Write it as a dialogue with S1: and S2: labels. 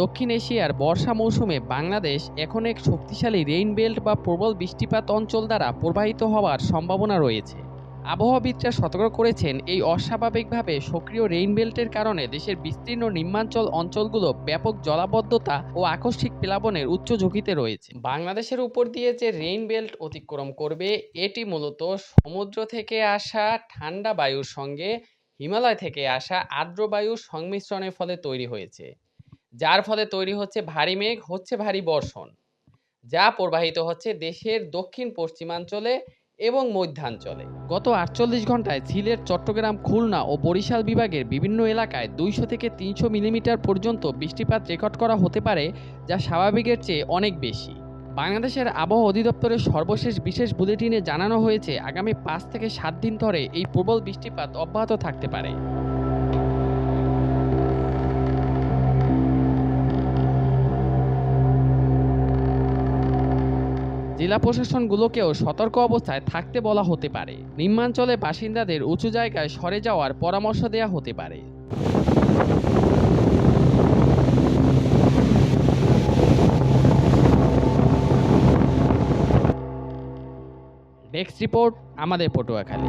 S1: দক্ষিণ এশিয়ার বর্ষা মৌসুমে বাংলাদেশ এখন এক শক্তিশালী রেইন বেল্ট বা প্রবল বৃষ্টিপাত অঞ্চল দ্বারা প্রবাহিত হওয়ার সম্ভাবনা রয়েছে। আবহাওয়াবিদরা সতর্ক করেছেন, এই অস্বাভাবিকভাবে সক্রিয় রেইন বেল্টের কারণে দেশের বিস্তীর্ণ নিম্নাঞ্চল অঞ্চলগুলো ব্যাপক জলাবদ্ধতা ও আকস্মিক প্লাবনের উচ্চ ঝুঁকিতে রয়েছে। বাংলাদেশের উপর দিয়ে যে রেইন বেল্ট অতিক্রম করবে, এটি মূলত সমুদ্র থেকে আসা ঠান্ডা বায়ুর সঙ্গে হিমালয় থেকে আসা আর্দ্র বায়ুর সংমিশ্রণের ফলে তৈরি হয়েছে। যার ফলে তৈরি হচ্ছে ভারী মেঘ, হচ্ছে ভারী বর্ষণ, যা প্রবাহিত হচ্ছে দেশের দক্ষিণ পশ্চিমাঞ্চলে এবং মধ্যাঞ্চলে। গত আটচল্লিশ ঘন্টায় সিলেট, চট্টগ্রাম, খুলনা ও বরিশাল বিভাগের বিভিন্ন এলাকায় দুইশো থেকে তিনশো মিলিমিটার পর্যন্ত বৃষ্টিপাত রেকর্ড করা হতে পারে, যা স্বাভাবিকের চেয়ে অনেক বেশি। বাংলাদেশের আবহাওয়া অধিদপ্তরের সর্বশেষ বিশেষ বুলেটিনে জানানো হয়েছে, আগামী পাঁচ থেকে সাত দিন ধরে এই প্রবল বৃষ্টিপাত অব্যাহত থাকতে পারে। জেলা প্রশাসনগুলোকেও সতর্ক অবস্থায় থাকতে বলা হতে পারে। নিম্নাঞ্চলে বাসিন্দাদের উঁচু জায়গায় সরে যাওয়ার পরামর্শ দেওয়া হতে পারে। ডেস্ক রিপোর্ট, আমাদের পটুয়াখালী।